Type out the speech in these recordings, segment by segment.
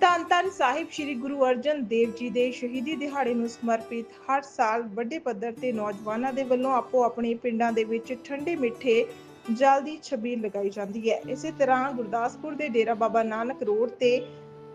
ਧੰਨ ਧੰਨ ਸਾਹਿਬ ਸ੍ਰੀ ਗੁਰੂ ਅਰਜਨ ਦੇਵ ਜੀ ਦੇ ਸ਼ਹੀਦੀ ਦਿਹਾੜੇ ਨੂੰ ਸਮਰਪਿਤ ਹਰ ਸਾਲ ਵੱਡੇ ਪੱਧਰ ਤੇ ਨੌਜਵਾਨਾਂ ਦੇ ਵੱਲੋਂ ਆਪੋ ਆਪਣੇ ਪਿੰਡਾਂ ਦੇ ਵਿੱਚ ਠੰਡੇ ਮਿੱਠੇ ਜਲ ਦੀ ਛਬੀਲ ਲਗਾਈ ਜਾਂਦੀ ਹੈ। ਇਸੇ ਤਰ੍ਹਾਂ ਗੁਰਦਾਸਪੁਰ ਦੇ ਡੇਰਾ ਬਾਬਾ ਨਾਨਕ ਰੋਡ ਤੇ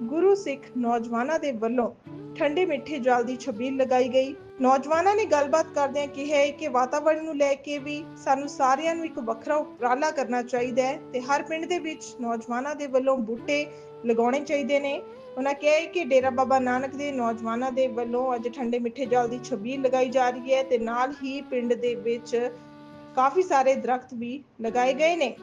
ਗੁਰੂ ਸਿੱਖ ਨੌਜਵਾਨਾਂ ਦੇ ਵੱਲੋਂ ਠੰਡੇ ਮਿੱਠੇ ਜਲ ਦੀ ਛਬੀਲ ਲਗਾਈ ਗਈ। ਨੌਜਵਾਨਾਂ ਨੇ ਗੱਲਬਾਤ ਕਰਦਿਆਂ ਕਿਹਾ ਕਿ ਵਾਤਾਵਰਣ ਨੂੰ ਲੈ ਕੇ ਵੀ ਸਾਨੂੰ ਸਾਰਿਆਂ ਨੂੰ ਇੱਕ ਵੱਖਰਾ ਉਪਰਾਲਾ ਕਰਨਾ ਚਾਹੀਦਾ ਹੈ ਤੇ ਹਰ ਪਿੰਡ ਦੇ ਵਿੱਚ ਨੌਜਵਾਨਾਂ ਦੇ ਵੱਲੋਂ ਬੂਟੇ ਲਗਾਉਣੇ ਚਾਹੀਦੇ ਨੇ। ਉਹਨਾਂ ਕਿਹਾ ਹੈ ਕਿ ਡੇਰਾ ਬਾਬਾ ਨਾਨਕ ਦੇ ਨੌਜਵਾਨਾਂ ਦੇ ਵੱਲੋਂ ਅੱਜ ਠੰਡੇ ਮਿੱਠੇ ਜਲ ਦੀ ਛਬੀਲ ਲਗਾਈ ਜਾ ਰਹੀ ਹੈ ਤੇ ਨਾਲ ਹੀ ਪਿੰਡ ਦੇ ਵਿੱਚ ਕਾਫੀ ਸਾਰੇ ਦਰਖਤ ਵੀ ਲਗਾਏ ਗਏ ਨੇ।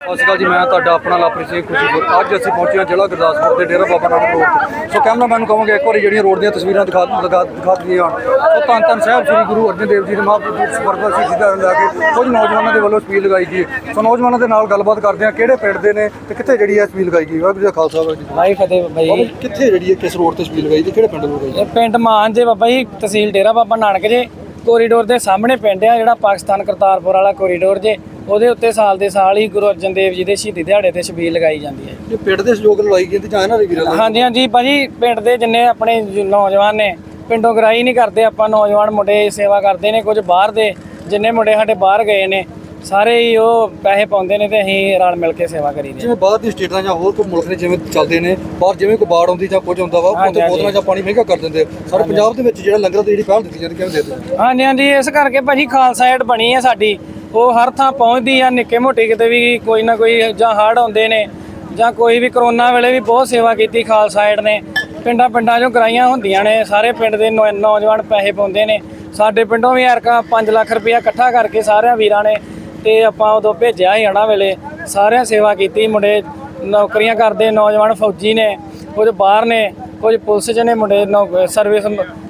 ਸਤਿ ਸ਼੍ਰੀ ਅਕਾਲ ਜੀ ਮੈਂ ਤੁਹਾਡਾ ਆਪਣਾ ਲਾਪਰੀ ਸਿੰਘ ਖੁਸ਼ੀਪੁਰ। ਅੱਜ ਅਸੀਂ ਪਹੁੰਚੇ ਹਾਂ ਜ਼ਿਲ੍ਹਾ ਗੁਰਦਾਸਪੁਰ ਦੇ ਡੇਰਾ ਬਾਬਾ ਨਾਨਕ ਰੋਡ ਤੇ। ਸੋ ਕੈਮਰਾ ਮੈਨੂੰ ਕਹਾਂਗੇ ਇੱਕ ਵਾਰੀ ਜਿਹੜੀਆਂ ਰੋਡ ਦੀਆਂ ਤਸਵੀਰਾਂ ਦਿਖਾ ਦਿਖਾ ਦਿਖਾ ਦਈਏ ਹਨ ਸੋ ਧੰਨ ਧੰਨ ਸਾਹਿਬ ਸ੍ਰੀ ਗੁਰੂ ਅਰਜਨ ਦੇਵ ਜੀ ਦੇ ਮਹਾਂਪੁਰਖ ਸਪਰਦਾ ਸੀ ਜਿਹਦਾ ਲੈ ਕੇ ਕੁਝ ਨੌਜਵਾਨਾਂ ਦੇ ਵੱਲੋਂ ਸਪੀਲ ਲਗਾਈ ਗਈ। ਸੋ ਨੌਜਵਾਨਾਂ ਦੇ ਨਾਲ ਗੱਲਬਾਤ ਕਰਦੇ ਹਾਂ ਕਿਹੜੇ ਪਿੰਡ ਦੇ ਨੇ ਤੇ ਕਿੱਥੇ ਜਿਹੜੀ ਹੈ ਸਪੀਲ ਲਗਾਈ ਗਈ? ਵਾਹਿਗੁਰੂ ਜੀ ਖਾਲਸਾ ਵਾਹਿਗੁਰੂ ਭਾਈ ਫਤਿਹ। ਜੀ, ਕਿੱਥੇ ਜਿਹੜੀ ਹੈ ਕਿਸ ਰੋਡ ਤੇ ਸਪੀਲ ਲਗਾਈ ਤੇ ਕਿਹੜੇ ਪਿੰਡ ਨੂੰ ਲਗਾਈ ਇਹ ਪਿੰਡ ਮਾਨ ਜੇ ਬਾਬਾ ਜੀ ਤਹਿਸੀਲ ਡੇਰਾ ਬਾਬਾ ਨਾਨਕ ਜੇ। ਕੋਰੀਡੋਰ ਦੇ ਸਾਹਮਣੇ ਪਿੰਡ ਆ ਜਿਹੜਾ ਪਾਕਿਸਤਾਨ ਕਰਤਾਰਪੁਰ ਵਾਲਾ ਕੋਰੀਡੋਰ ਜੇ। ਉਹਦੇ ਉੱਤੇ ਸਾਲ ਦੇ ਸਾਲ ਹੀ ਗੁਰੂ ਅਰਜਨ ਦੇਵ ਜੀ ਦੇ ਸ਼ਹੀਦੀ ਦਿਹਾੜੇ ਤੇ ਛਬੀਲ ਲਗਾਈ ਜਾਂਦੀ ਹੈ। ਇਹ ਪਿੰਡ ਦੇ ਸਹਿਯੋਗ ਨਾਲ ਲਾਈ ਗਈ ਤੇ ਜਾਂ ਇਹਨਾਂ ਦੇ ਵੀਰਾਂ ਦਾ? ਹਾਂਜੀ ਹਾਂਜੀ ਭਾਜੀ ਪਿੰਡ ਦੇ ਜਿੰਨੇ ਆਪਣੇ ਜ- ਨੌਜਵਾਨ ਨੇ ਪਿੰਡੋਂ ਗਰਾਈ ਨਹੀਂ ਕਰਦੇ ਆਪਾਂ ਨੌਜਵਾਨ ਮੁੰਡੇ ਸੇਵਾ ਕਰਦੇ ਨੇ ਕੁਝ ਬਾਹਰ ਦੇ ਜਿੰਨੇ ਮੁੰਡੇ ਸਾਡੇ ਬਾਹਰ ਗਏ ਨੇ ਸਾਰੇ ਹੀ ਉਹ ਪੈਸੇ ਪਾਉਂਦੇ ਨੇ ਤੇ ਅਸੀਂ ਰਲ ਮਿਲ ਕੇ ਸੇਵਾ ਕਰੀਦੀ ਜਿਵੇਂ ਬਾਹਰ ਦੀ ਸਟੇਟਾਂ ਜਾਂ ਹੋਰ ਕੋਈ ਮੁਲਕ ਨੇ ਜਿਵੇਂ ਚੱਲਦੇ ਨੇ ਬਾਹਰ ਜਿਵੇਂ ਕੋਈ ਬਾੜ ਆਉਂਦੀ ਜਾਂ ਕੁਝ ਹੁੰਦਾ ਵਾ ਹਾਂਜੀ, ਉੱਥੇ ਬੋਤਲਾਂ ਜਾਂ ਪਾਣੀ ਮਹਿੰਗਾ ਕਰ ਦਿੰਦੇ ਆ। ਸਾਡੇ ਪੰਜਾਬ ਦੇ ਵਿੱਚ ਜਿਹੜਾ ਲੰਗਰ ਦੀ ਜਿਹੜੀ ਪਹਿਲ ਦਿੱਤੀ ਜਾਂਦੀ ਕਿਵੇਂ ਦੇ ਦਿੰਦੇ ਹਾਂਜੀ ਹਾਂਜੀ ਇਸ ਕਰਕੇ ਭਾਜੀ ਖਾਲਸਾ ਏਡ ਬਣੀ ਹੈ ਸਾਡੀ। ਉਹ ਹਰ ਥਾਂ ਪਹੁੰਚਦੀ ਆ ਨਿੱਕੇ ਮੋਟੇ ਕਿਤੇ ਵੀ ਕੋਈ ਨਾ ਕੋਈ ਜਾਂ ਹੜ੍ਹ ਆਉਂਦੇ ਨੇ ਜਾਂ ਕੋਈ ਵੀ ਕਰੋਨਾ ਵੇਲੇ ਵੀ ਬਹੁਤ ਸੇਵਾ ਕੀਤੀ ਖਾਲਸਾ ਏਡ ਨੇ। ਪਿੰਡਾਂ ਪਿੰਡਾਂ 'ਚੋਂ ਕਰਾਈਆਂ ਹੁੰਦੀਆਂ ਨੇ, ਸਾਰੇ ਪਿੰਡ ਦੇ ਨੌ- ਨੌਜਵਾਨ ਪੈਸੇ ਪਾਉਂਦੇ ਨੇ। ਸਾਡੇ ਪਿੰਡੋਂ ਵੀ ਐਰਕਾ 5 ਲੱਖ ਰੁਪਇਆ ਇਕੱਠਾ ਕਰਕੇ ਸਾਰਿਆਂ ਵੀਰਾਂ ਨੇ ਤੇ ਆਪਾਂ ਉਦੋਂ ਭੇਜਿਆ ਸੀ ਹੜ੍ਹਾਂ ਵੇਲੇ। ਸਾਰਿਆਂ ਸੇਵਾ ਕੀਤੀ, ਮੁੰਡੇ ਨੌਕਰੀਆਂ ਕਰਦੇ, ਨੌਜਵਾਨ ਫੌਜੀ ਨੇ, ਕੁਝ ਬਾਹਰ ਨੇ, ਕੁਝ ਪੁਲਿਸ 'ਚ ਨੇ, ਮੁੰਡੇ ਨੌ- ਸਰਵਿਸ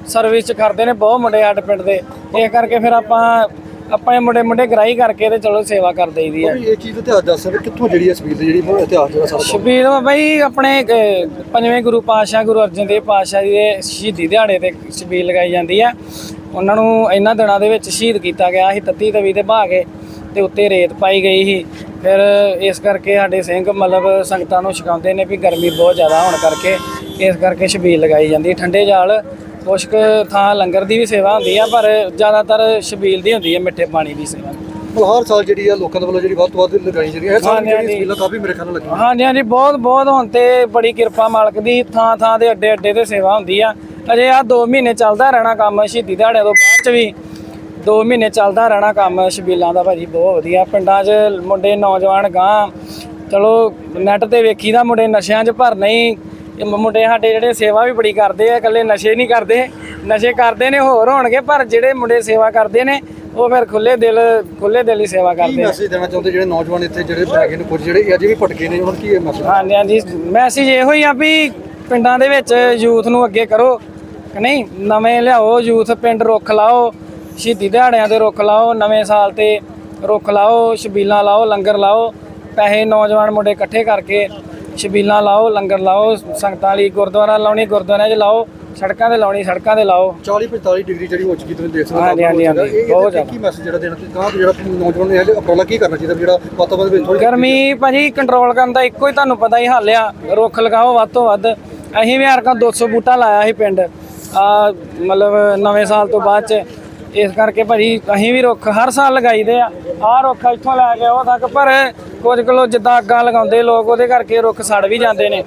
ਸਰਵਿਸ 'ਚ ਕਰਦੇ ਨੇ, ਬਹੁਤ ਮੁੰਡੇ ਸਾਡੇ ਪਿੰਡ ਦੇ। ਇਸ ਕਰਕੇ ਫਿਰ ਆਪਾਂ ਆਪਾਂ ਇਹ ਮੁੰਡੇ ਮੁੰਡੇ ਗਰਾਈ ਕਰਕੇ ਤੇ ਚਲੋ ਸੇਵਾ ਕਰ ਦਈਦੀ ਆ। ਵੀ ਇਹ ਚੀਜ਼ ਦਾ ਇਤਿਹਾਸ ਦੱਸ ਸਕਦੇ ਕਿੱਥੋਂ ਜਿਹੜੀ ਹੈ ਸਪੀਡ ਦੀ ਜਿਹੜੀ ਉਹ ਇਤਿਹਾਸ ਜਿਹੜਾ ਸਾਰਾ ਸ਼ਬੀਰ ਬਈ ਆਪਣੇ ਪੰਜਵੇਂ ਗੁਰੂ ਪਾਤਸ਼ਾਹ ਗੁਰੂ ਅਰਜਨ ਦੇਵ ਪਾਤਸ਼ਾਹ ਜੀ ਦੇ ਸ਼ਹੀਦੀ ਦਿਹਾੜੇ ਤੇ ਸ਼ਬੀਰ ਲਗਾਈ ਜਾਂਦੀ ਆ। ਉਹਨਾਂ ਨੂੰ ਇਹਨਾਂ ਦਿਨਾਂ ਦੇ ਵਿੱਚ ਸ਼ਹੀਦ ਕੀਤਾ ਗਿਆ ਸੀ ਤੱਤੀ ਤਵੀ ਤੇ ਬਹਾ ਕੇ ਤੇ ਉੱਤੇ ਰੇਤ ਪਾਈ ਗਈ ਸੀ। ਫਿਰ ਇਸ ਕਰਕੇ ਸਾਡੇ ਸਿੰਘ ਮਤਲਬ ਸੰਗਤਾਂ ਨੂੰ ਛਕਾਉਂਦੇ ਨੇ ਵੀ ਗਰਮੀ ਬਹੁਤ ਜ਼ਿਆਦਾ ਹੋਣ ਕਰਕੇ ਇਸ ਕਰਕੇ ਸ਼ਬੀਰ ਲਗਾਈ ਜਾਂਦੀ। ਠੰਡੇ ਜਾਲ ਕੁਛ ਕੁ ਥਾਂ ਲੰਗਰ ਦੀ ਵੀ ਸੇਵਾ ਹੁੰਦੀ ਆ ਪਰ ਜ਼ਿਆਦਾਤਰ ਸ਼ਬੀਲ ਦੀ ਹੁੰਦੀ ਹੈ ਮਿੱਠੇ ਪਾਣੀ ਦੀ ਸੇਵਾ। ਮਤਲਬ ਹਰ ਸਾਲ ਜਿਹੜੀ ਆ ਲੋਕਾਂ ਦੇ ਵੱਲੋਂ ਜਿਹੜੀ ਵੱਧ ਤੋਂ ਵੱਧ ਲਗਾਈ ਜਾਂਦੀ ਹੈ ਇਹ ਸਾਲ ਹਾਂਜੀ, ਜਿਹੜੀ ਹਾਂਜੀ। ਕਾਫੀ ਮੇਰੇ ਖਿਆਲ ਨਾਲ ਲੱਗੀਆਂ। ਹਾਂਜੀ ਹਾਂਜੀ ਬਹੁਤ ਬਹੁਤ ਹੁਣ ਤੇ ਬੜੀ ਕਿਰਪਾ ਮਾਲਕ ਦੀ ਥਾਂ ਥਾਂ ਦੇ ਅੱਡੇ ਅੱਡੇ ਤੇ ਸੇਵਾ ਹੁੰਦੀ ਆ। ਅਜੇ ਆ 2 ਮਹੀਨੇ ਚੱਲਦਾ ਰਹਿਣਾ ਕੰਮ ਸ਼ਹੀਦੀ ਦਿਹਾੜੇ ਤੋਂ ਬਾਅਦ ਚ ਵੀ। 2 ਮਹੀਨੇ ਚੱਲਦਾ ਰਹਿਣਾ ਕੰਮ ਸ਼ਬੀਲਾਂ ਦਾ ਭਾਜੀ ਬਹੁਤ ਵਧੀਆ। ਪਿੰਡਾਂ 'ਚ ਮੁੰਡੇ ਨੌਜਵਾਨ ਗਾਂ ਚਲੋ ਨੈਟ ਤੇ ਵੇਖੀਦਾ ਮੁੰਡੇ ਨਸ਼ਿਆਂ 'ਚ ਭਰ ਨਹੀਂ ਮ- ਮੁੰਡੇ ਸਾਡੇ ਜਿਹੜੇ ਸੇਵਾ ਵੀ ਬੜੀ ਕਰਦੇ ਆ ਇਕੱਲੇ ਨਸ਼ੇ ਨਹੀਂ ਕਰਦੇ। ਨਸ਼ੇ ਕਰਦੇ ਨੇ ਹੋਰ ਹੋਣਗੇ ਪਰ ਜਿਹੜੇ ਮੁੰਡੇ ਸੇਵਾ ਕਰਦੇ ਨੇ ਉਹ ਫਿਰ ਖੁੱਲੇ ਦਿਲ ਖੁੱਲੇ ਦਿਲ ਹੀ ਸੇਵਾ ਕੀ ਕਰਦੇ ਆ। ਮੈਸੇਜ ਦੇਣਾ ਚਾਹੁੰਦੇ ਜਿਹੜੇ ਨੌਜਵਾਨ ਇੱਥੇ ਜਿਹੜੇ ਹੈਗੇ ਨੇ ਕੁਝ ਜਿਹੜੇ ਅਜੇ ਵੀ ਭਟਕੇ ਨੇ? ਉਹਨਾਂ ਕੀ ਮੈਸੇਜ ਹਾਂਜੀ ਹਾਂਜੀ। ਮੈਸੇਜ ਇਹੋ ਹੀ ਆ ਵੀ ਪਿੰਡਾਂ ਦੇ ਵਿੱਚ ਯੂਥ ਨੂੰ ਅੱਗੇ ਕਰੋ ਕਿ ਨਹੀਂ? ਨਵੇਂ ਲਿਆਓ ਯੂਥ ਪਿੰਡ ਰੁੱਖ ਲਾਓ ਸ਼ਹੀਦੀ ਦਿਹਾੜਿਆਂ ਦੇ ਰੁੱਖ ਲਾਓ ਨਵੇਂ ਸਾਲ ਤੇ ਰੁੱਖ ਲਾਓ ਛਬੀਲਾਂ ਲਾਓ ਲੰਗਰ ਲਾਓ ਪੈਸੇ ਨੌਜਵਾਨ ਮੁੰਡੇ ਇਕੱਠੇ ਕਰਕੇ ਛਬੀਲਾਂ ਲਾਓ ਲੰਗਰ ਲਾਓ ਸੰਗਤਾਂ ਲਈ ਗੁਰਦੁਆਰਾ ਲਾਉਣੀ ਗੁਰਦੁਆਰਿਆਂ 'ਚ ਲਾਓ ਸੜਕਾਂ ਤੇ ਲਾਉਣੀ ਸੜਕਾਂ ਤੇ ਲਾਓ। 40 45 ਡਿਗਰੀ ਜਿਹੜੀ ਹੋ ਚੁੱਕੀ ਤੁਸੀਂ ਦੇਖ ਸਕਦੇ ਹਾਂਜੀ, ਹਾਂਜੀ, ਬਹੁਤ ਜ਼ਿਆਦਾ। ਕੀ ਮੈਸੇਜ ਜਿਹੜਾ ਦੇਣਾ ਤੁਸੀਂ? ਕਹਾਂ ਜਿਹੜਾ ਨੌਜਵਾਨ ਨੇ ਇਹ ਅਪਰੋਲਾ ਕੀ ਕਰਨਾ ਚਾਹੀਦਾ? ਵੀ ਜਿਹੜਾ ਵਾਤਾਵਰਨ ਵਿੱਚ ਥੋੜੀ ਗਰਮੀ ਭਾਜੀ ਕੰਟਰੋਲ ਕਰਨ ਦਾ ਇੱਕੋ ਹੀ ਤੁਹਾਨੂੰ ਪਤਾ ਹੀ ਹੱਲ ਆ। ਰੁੱਖ ਲਗਾਓ ਵੱਧ ਤੋਂ ਵੱਧ। ਅਸੀਂ ਵੀ ਹਰਕਾ 200 ਬੂਟਾ ਲਾਇਆ ਸੀ ਪਿੰਡ। ਆ ਮਤਲਬ ਨਵੇਂ ਸਾਲ ਤੋਂ ਬਾਅਦ ਚ। ਇਸ ਕਰਕੇ ਭਾਜੀ ਅਸੀਂ ਵੀ ਰੁੱਖ ਹਰ ਸਾਲ ਲਗਾਈਦੇ ਆ। ਆਹ ਰੁੱਖ ਇੱਥੋਂ ਲੈ ਕੇ ਉਹ ਤੱਕ ਪਰ ਕੁਝ ਕਿਲੋ ਜਿੱਦਾਂ ਅੱਗਾਂ ਲਗਾਉਂਦੇ ਲੋਕ ਉਹਦੇ ਕਰਕੇ ਰੁੱਖ ਸੜ ਵੀ ਜਾਂਦੇ ਨੇ।